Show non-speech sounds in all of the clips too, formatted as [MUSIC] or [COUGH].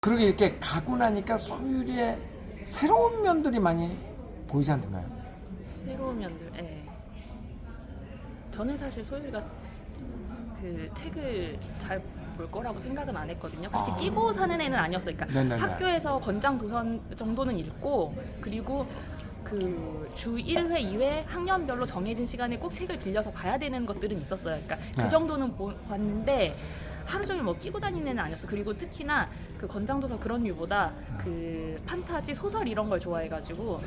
그러게 이렇게 가고 나니까 소율이의 새로운 면들이 많이 보이지 않던가요? 새로운 면들. 예. 저는 사실 소율이가 그 책을 잘 볼 거라고 생각은 안 했거든요. 그렇게 아. 끼고 사는 애는 아니었어요. 그러니까 네네네. 학교에서 권장 도선 정도는 읽고 그리고 그 주 1회, 2회 학년별로 정해진 시간에 꼭 책을 빌려서 봐야 되는 것들은 있었어요. 그러니까 네. 그 정도는 보- 봤는데 하루 종일 뭐 끼고 다니는 애는 아니었어. 그리고 특히나 그 권장도서 그런 류보다 그 판타지 소설 이런 걸 좋아해가지고 네.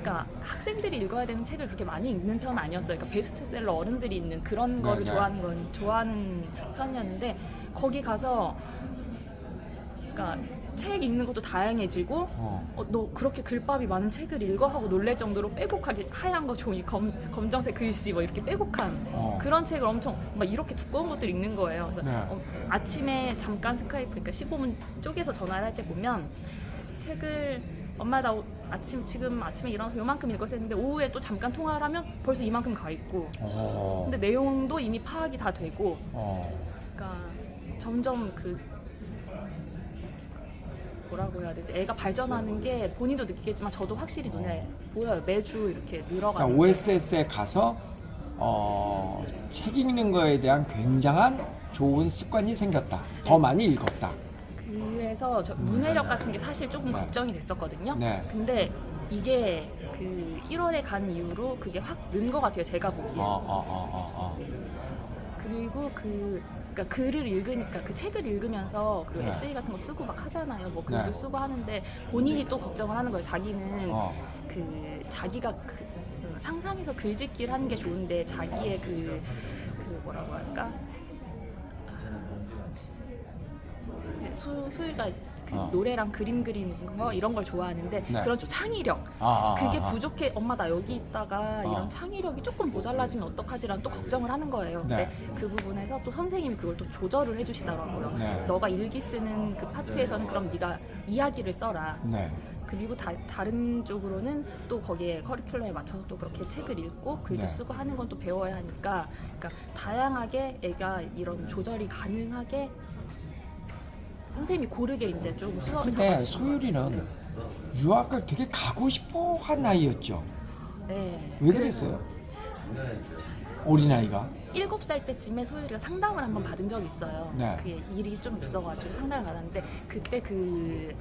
그러니까 학생들이 읽어야 되는 책을 그렇게 많이 읽는 편은 아니었어요. 그러니까 베스트셀러 어른들이 읽는 그런 거를 네. 좋아하는 건 좋아하는 편이었는데 거기 가서 그러니까 책 읽는 것도 다양해지고 어. 어, 너 그렇게 글밥이 많은 책을 읽어 하고 놀랄 정도로 빼곡하게 하얀 거 종이 검, 검정색 글씨 뭐 이렇게 빼곡한 어. 그런 책을 엄청 막 이렇게 두꺼운 것들 읽는 거예요. 그래서 네. 어, 아침에 잠깐 스카이프 그러니까 15분 쪼개서 전화를 할 때 보면 책을 엄마 나 오- 아침 지금 아침에 일어나서 요만큼 읽었어 했는데 오후에 또 잠깐 통화를 하면 벌써 이만큼 가 있고 어. 근데 내용도 이미 파악이 다 되고 어. 그러니까 점점 그 뭐라고 해야 되지 애가 발전하는 게 본인도 느끼겠지만 저도 확실히 눈에 보여요 매주 이렇게 늘어가는 그러니까 게. OSS에 가서 어, 책 읽는 거에 대한 굉장한 좋은 습관이 생겼다. 더 많이 읽었다. 그래서 저 문해력 같은 게 사실 조금 네. 걱정이 됐었거든요. 네. 근데 이게 그 1월에 간 이후로 그게 확 는 것 같아요. 제가 보기에. 어, 어, 어, 어, 어. 그리고 그 그러니까 글을 읽으니까 그 책을 읽으면서 그리고 네. 에세이 같은 거 쓰고 막 하잖아요. 뭐 글도 네. 쓰고 하는데 본인이 또 걱정을 하는 거예요. 자기는 어. 그 자기가 그, 음, 상상해서 글짓기를 하는 게 좋은데 자기의 그, 그 뭐라고 할까 아, 소, 소희가 그 어. 노래랑 그림 그리는 거 이런 걸 좋아하는데 네. 그런 좀 창의력 아, 아, 그게 아, 아. 부족해 엄마 나 여기 있다가 어. 이런 창의력이 조금 모자라지면 어떡하지라는 또 걱정을 하는 거예요 근데 그 부분에서 또 선생님이 그걸 또 조절을 해주시더라고요 네. 너가 일기 쓰는 그 파트에서는 그럼 네가 이야기를 써라 네. 그리고 다, 다른 쪽으로는 또 거기에 커리큘럼에 맞춰서 또 그렇게 책을 읽고 글도 네. 쓰고 하는 건 또 배워야 하니까 그러니까 다양하게 애가 이런 조절이 가능하게 선생님이 고르게 이제 좀 수업을 근데 거예요. 소율이는 유학을 되게 가고 싶어 한 나이였죠. 네. 왜 그랬어요? 어린아이가? 일곱 살 때쯤에 소율이가 상담을 한번 받은 적이 있어요. 네. 그게 일이 좀 있어가지고 상담을 받았는데 그때 그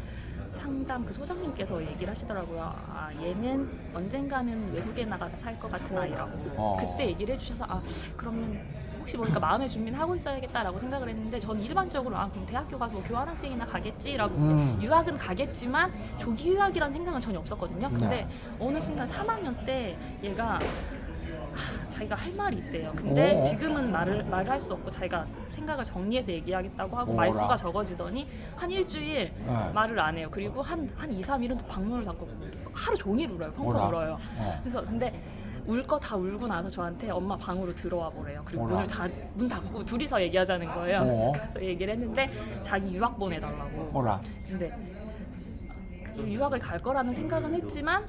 상담 그 소장님께서 얘기를 하시더라고요. 아 얘는 언젠가는 외국에 나가서 살 것 같은 아이라고. 어. 그때 얘기를 해주셔서 아 그러면 혹시 모르니까 마음의 준비는 하고 있어야겠다라고 생각을 했는데 저는 일반적으로 아 그럼 대학교 가서 뭐 교환학생이나 가겠지라고 음. 유학은 가겠지만 조기 유학이라는 생각은 전혀 없었거든요. 근데 네. 어느 순간 3학년 때 얘가 하, 자기가 할 말이 있대요. 근데 오. 지금은 말을 말을 할 수 없고 자기가 생각을 정리해서 얘기하겠다고 하고 오라. 말수가 적어지더니 한 일주일 네. 말을 안 해요. 그리고 한한 2, 3일은 또 방문을 잡고 하루 종일 울어요. 펑펑 오라. 울어요. 어. 그래서 근데 울 거 다 울고 나서 저한테 엄마 방으로 들어와 보래요. 그리고. 문을 다 문 닫고 둘이서 얘기하자는 거예요. 어. 그래서 얘기를 했는데 자기 유학 보내달라고. 뭐라? 근데 그 유학을 갈 거라는 생각은 했지만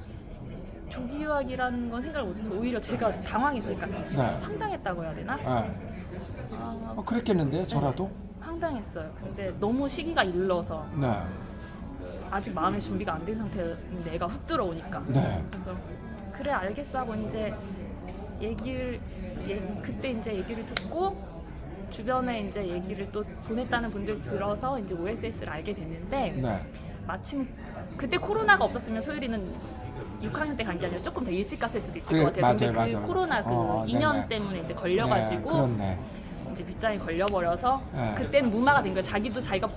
조기 유학이라는 건 생각을 못해서 오히려 제가 당황했어요. 그러니까 네. 황당했다고 해야 되나? 네. 아, 어, 그랬겠는데요, 저라도? 황당했어요. 근데 너무 시기가 일러서 네. 아직 마음의 준비가 안 된 상태였는데 애가 훅 들어오니까. 네. 그래서 그래 알겠어 하고 이제 얘기를 얘, 그때 이제 얘기를 듣고 주변에 이제 얘기를 또 보냈다는 분들 들어서 이제 OSS를 알게 됐는데 네. 마침 그때 코로나가 없었으면 소율이는 6학년 때 간 게 아니라 조금 더 일찍 갔을 수도 있을 그래, 것 같아요. 맞아요, 그 맞아요. 코로나 그 어, 2년 네네. 때문에 이제 네, 걸려가지고 그렇네. 이제 빗장이 걸려버려서 네. 그때는 무마가 된 거예요. 자기도 자기가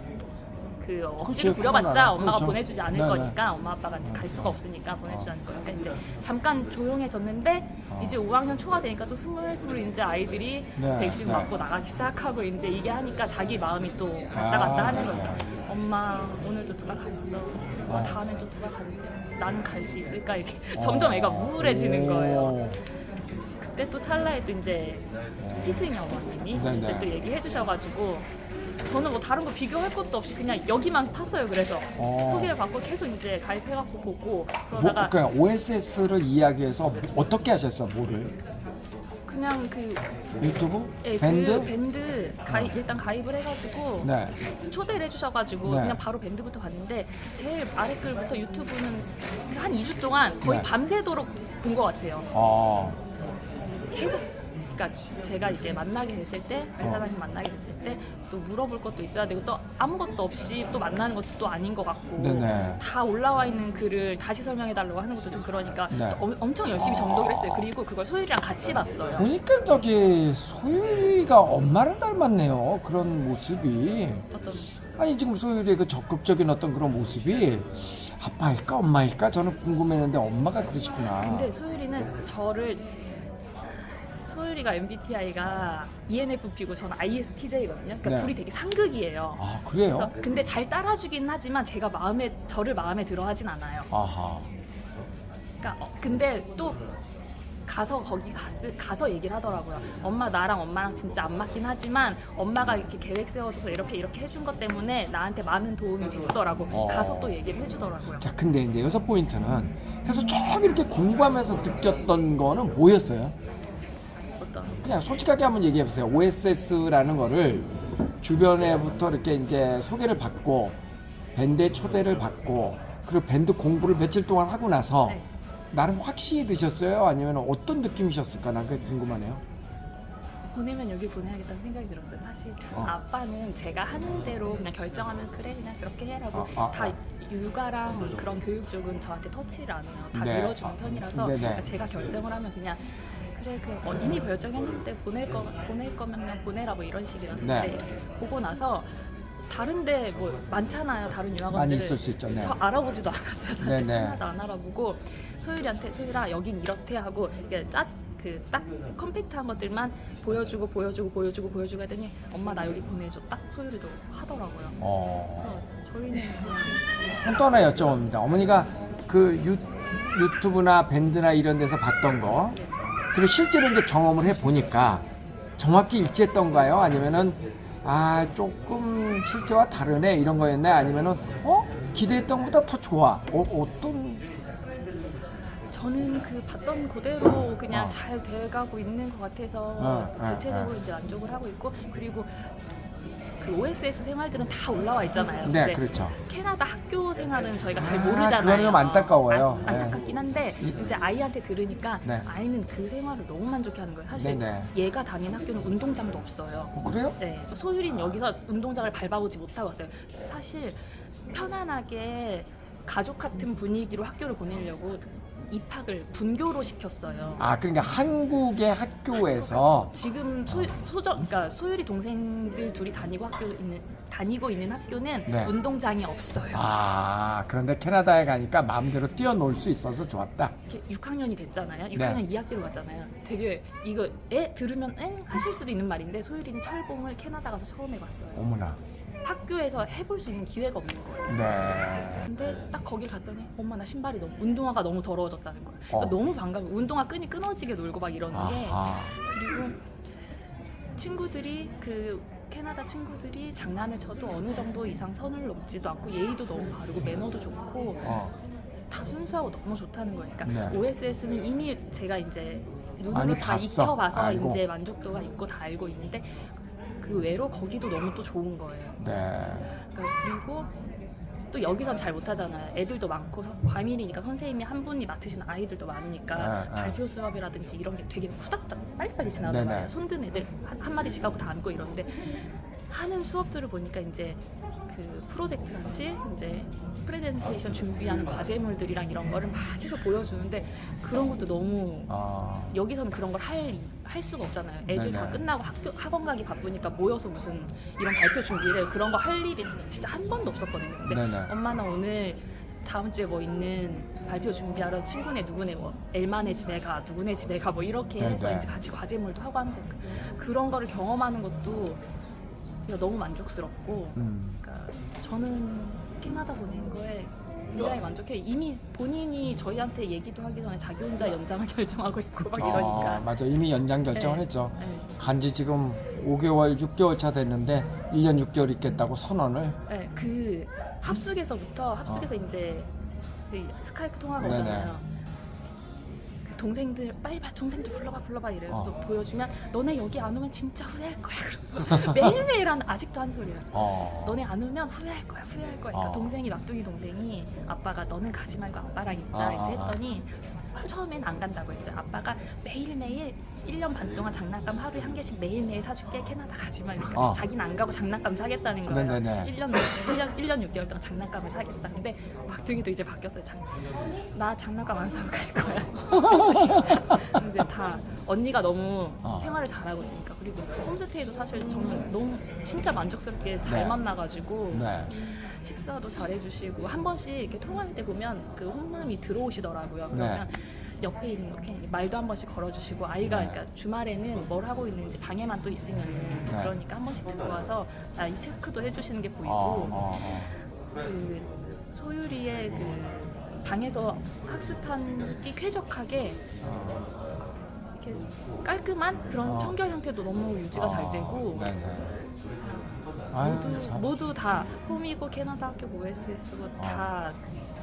그 억지로 그치, 부려봤자 코로나라. 엄마가 그렇죠. 보내주지 않을 네네. 거니까 엄마 아빠가 갈 수가 없으니까 보내주지 않을 거니까 이제 잠깐 조용해졌는데 어. 이제 5학년 초가 되니까 또 스물스물 이제 아이들이 네, 백신 네. 맞고 나가기 시작하고 이제 이게 하니까 자기 마음이 또 왔다 아, 갔다 하는 네, 거죠. 네. 엄마 오늘도 누가 갔어. 어, 어. 다음에 또 누가 갔는데 나는 갈 수 있을까 이렇게 어. [LAUGHS] 점점 애가 우울해지는 거예요. 오. 그때 또 찰나에 또 이제 희승이 어머님이 네네. 이제 또 얘기해 주셔가지고 저는 뭐 다른 거 비교할 것도 없이 그냥 여기만 팠어요. 그래서 어. 소개를 받고 계속 이제 가입해갖고 보고 뭐, 그러다가 그러니까 OSS를 이야기해서 어떻게 하셨어요, 뭐를? 그냥 그 유튜브? 예, 밴드? 그 밴드 가입, 일단 가입을 해가지고 네. 초대를 해주셔가지고 네. 그냥 바로 밴드부터 봤는데 제일 아래 글부터 유튜브는 그한 2주 동안 거의 네. 밤새도록 본 것 같아요. 어. 계속 그러니까 제가 이렇게 만나게 됐을 때 회사장님 만나게 됐을 때 또 물어볼 것도 있어야 되고 또 아무것도 없이 또 만나는 것도 또 아닌 것 같고 네네. 다 올라와 있는 글을 다시 설명해 달라고 하는 것도 좀 그러니까 네. 또 엄- 엄청 열심히 정독을 했어요. 그리고 그걸 소율이랑 같이 봤어요. 보니까 저기 소율이가 엄마를 닮았네요. 그런 모습이. 어떤 아니 지금 소율이의 그 적극적인 어떤 그런 모습이 아빠일까 엄마일까 저는 궁금했는데 엄마가 그러시구나. 근데 소율이는 저를 소율이가 MBTI가 ENFP고 저는 ISTJ거든요. 그러니까 네. 둘이 되게 상극이에요. 아 그래요? 그래서 근데 잘 따라주긴 하지만 제가 마음에 저를 마음에 들어하진 않아요. 아하. 그러니까 어, 근데 또 가서 거기 갔, 가서 얘기를 하더라고요. 엄마 나랑 엄마랑 진짜 안 맞긴 하지만 엄마가 이렇게 계획 세워줘서 이렇게 이렇게 해준 것 때문에 나한테 많은 도움이 됐어라고 어. 가서 또 얘기를 해주더라고요. 자 근데 이제 여섯 포인트는 그래서 쭉 이렇게 공부하면서 느꼈던 거는 뭐였어요? 그냥 솔직하게 한번 얘기해 보세요. OSS라는 거를 주변에부터 이렇게 이제 소개를 받고 밴드에 초대를 받고 그리고 밴드 공부를 며칠 동안 하고 나서 네. 나름 확신이 드셨어요? 아니면 어떤 느낌이셨을까? 난 그게 궁금하네요. 보내면 여기 보내야겠다는 생각이 들었어요. 사실 어. 아빠는 제가 하는 대로 그냥 결정하면 그래 그냥 그렇게 해라고 아, 아, 다 아. 육아랑 그런 교육 쪽은 저한테 터치를 안 해요. 다 네. 밀어주는 편이라서 네네. 그러니까 제가 결정을 하면 그냥 그래 그 어, 이미 결정했는데 보낼 거 보낼 거면 보내라 뭐 이런 식이라서 네. 근데 보고 나서 다른데 뭐 많잖아요 다른 유학원들 많이 있을 수 있죠. 네. 저 알아보지도 않았어요 사실 네 네. 하나도 안 알아보고 소율이한테 소율아 여긴 이렇대 하고 그딱 컴팩트한 것들만 보여주고 보여주고 보여주고 보여주고 했더니 엄마 나 여기 보내줘 딱 소율이도 하더라고요. 어. 그래서 저희는 그냥 또 하나 여쭤봅니다. 어머니가 그 유, 유튜브나 밴드나 이런 데서 봤던 거 그리고 실제로 이제 경험을 해 보니까 정확히 일치했던가요? 아니면은 아 조금 실제와 다르네 이런 거였나요? 아니면은 어 기대했던 것보다 더 좋아? 어, 어떤 저는 그 봤던 그대로 그냥 어. 잘 돼가고 있는 것 같아서 어, 어, 대체적으로 어. 이제 만족을 하고 있고 그리고 그 OSS 생활들은 다 올라와 있잖아요. 네 근데 그렇죠. 캐나다 학교 생활은 저희가 잘 아, 모르잖아요. 그거는 좀 안타까워요. 안, 안타깝긴 한데 이- 이제 아이한테 들으니까 네. 아이는 그 생활을 너무 만족해하는 거예요. 사실 네네. 얘가 다닌 학교는 운동장도 없어요. 어, 그래요? 네, 소율이는 여기서 운동장을 밟아보지 못하고 왔어요. 사실 편안하게 가족 같은 분위기로 학교를 보내려고 입학을 분교로 시켰어요. 아 그러니까 한국의 학교에서 지금 소, 소정, 그러니까 소율이 동생들 둘이 다니고 학교 있는 다니고 있는 학교는 네. 운동장이 없어요. 아 그런데 캐나다에 가니까 마음대로 뛰어놀 수 있어서 좋았다. 이렇게 6학년이 됐잖아요. 네. 6학년 2학기로 갔잖아요. 되게 이거 애 들으면 엥 하실 수도 있는 말인데 소율이는 철봉을 캐나다 가서 처음 해봤어요. 어머나. 학교에서 해볼 수 있는 기회가 없는 거예요. 네. 근데 딱 거길 갔더니 엄마 나 신발이 너무 운동화가 너무 더러워졌다는 거예요. 어. 그러니까 너무 반가워. 운동화 끈이 끊어지게 놀고 막 이러는 게 아하. 그리고 친구들이 그 캐나다 친구들이 장난을 쳐도 어느 정도 이상 선을 넘지도 않고 예의도 너무 바르고 매너도 좋고 어. 다 순수하고 너무 좋다는 거예요. 그러니까 네. OSS는 이미 제가 이제 눈으로 많이 다 봤어. 익혀봐서 알고. 이제 만족도가 있고 다 알고 있는데 그 외로 거기도 너무 또 좋은 거예요. 네. 그러니까 그리고 또 여기선 잘 못하잖아요. 애들도 많고 서- 과밀이니까 선생님이 한 분이 맡으신 아이들도 많으니까 네, 네. 발표 수업이라든지 이런 게 되게 후닥후닥 빨리빨리 지나는 네네. 거예요. 손든 애들 한, 한 마디씩 하고 다 앉고 이러는데 하는 수업들을 보니까 이제 그 프로젝트 같이 이제 프레젠테이션 준비하는 과제물들이랑 이런 거를 막 해서 보여주는데 그런 것도 너무 어. 여기서는 그런 걸 할 할 수가 없잖아요. 애들 다 네네. 끝나고 학교 학원 가기 바쁘니까 모여서 무슨 이런 발표 준비를 그런 거 할 일이 진짜 한 번도 없었거든요. 근데 네네. 엄마 나 오늘 다음 주에 뭐 있는 발표 준비하러 친구네 누구네 뭐 엘마네 집에 가 누구네 집에 가 뭐 이렇게 해서 네네. 이제 같이 과제물도 하고 하는데 그- 그런 거를 경험하는 것도 제가 너무 만족스럽고 음. 그러니까 저는 캐나다 보낸 거에 굉장히 만족해. 이미 본인이 저희한테 얘기도 하기 전에 자기 혼자 연장을 [LAUGHS] 결정하고 있고 막 아, 이러니까. 맞아. 이미 연장 결정을 네. 했죠. 네. 간지 지금 5개월, 6개월 차 됐는데 1년 6개월 있겠다고 선언을. 네, 그 합숙에서부터 합숙에서 이제 그 스카이프 통화가 어. 네네. 오잖아요. 동생들 빨리 봐 동생들 불러봐 불러봐 이래서 어. 보여주면 너네 여기 안 오면 진짜 후회할 거야. 그러고 [LAUGHS] 매일매일 하는 아직도 한 소리야. 어. 너네 안 오면 후회할 거야, 후회할 거야. 그러니까 어. 동생이 막둥이 동생이 아빠가 너는 가지 말고 아빠랑 있자 아, 이제 아, 아. 했더니 처음엔 안 간다고 했어요. 아빠가 매일매일 1년 반 동안 장난감 하루에 한 개씩 매일매일 사줄게 캐나다 가지 마. 그러니까 어. 자기는 안 가고 장난감 사겠다는 거예요. 네네네. 1년, 1년, 1년 6개월 동안 장난감을 사겠다. 근데 막둥이도 이제 바뀌었어요. 장, 나 장난감 안 사고 갈 거야. [LAUGHS] 이제 다 언니가 너무 어. 생활을 잘하고 있으니까 그리고 홈스테이도 사실 저는 너무 진짜 만족스럽게 잘 네. 만나가지고 네. 식사도 잘해주시고 한 번씩 이렇게 통화할 때 보면 그 혼맘이 들어오시더라고요. 그러면 옆에 있는 이렇게 말도 한 번씩 걸어주시고 아이가 네. 그러니까 주말에는 뭘 하고 있는지 방에만 또 있으면 은 네. 그러니까 한 번씩 들어와서 아, 이 체크도 해주시는 게 보이고 어, 어, 어. 그 소유리의 그 방에서 학습하기 쾌적하게 이렇게 깔끔한 그런 어. 청결 상태도 너무 유지가 잘 되고 네 네. 아유, 모두 참. 모두 다 홈이고 캐나다 학교 OSS고 다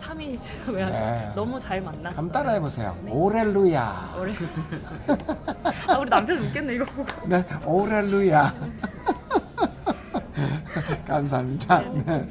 3일째라고 해야 어. 네. [LAUGHS] 너무 잘 만났어요. 한번 따라해 보세요. 네. 오렐루야. 어려. [LAUGHS] 아 우리 남편 웃겠네 이거 보고. 네, 오렐루야. [LAUGHS] 감사합니다. 네.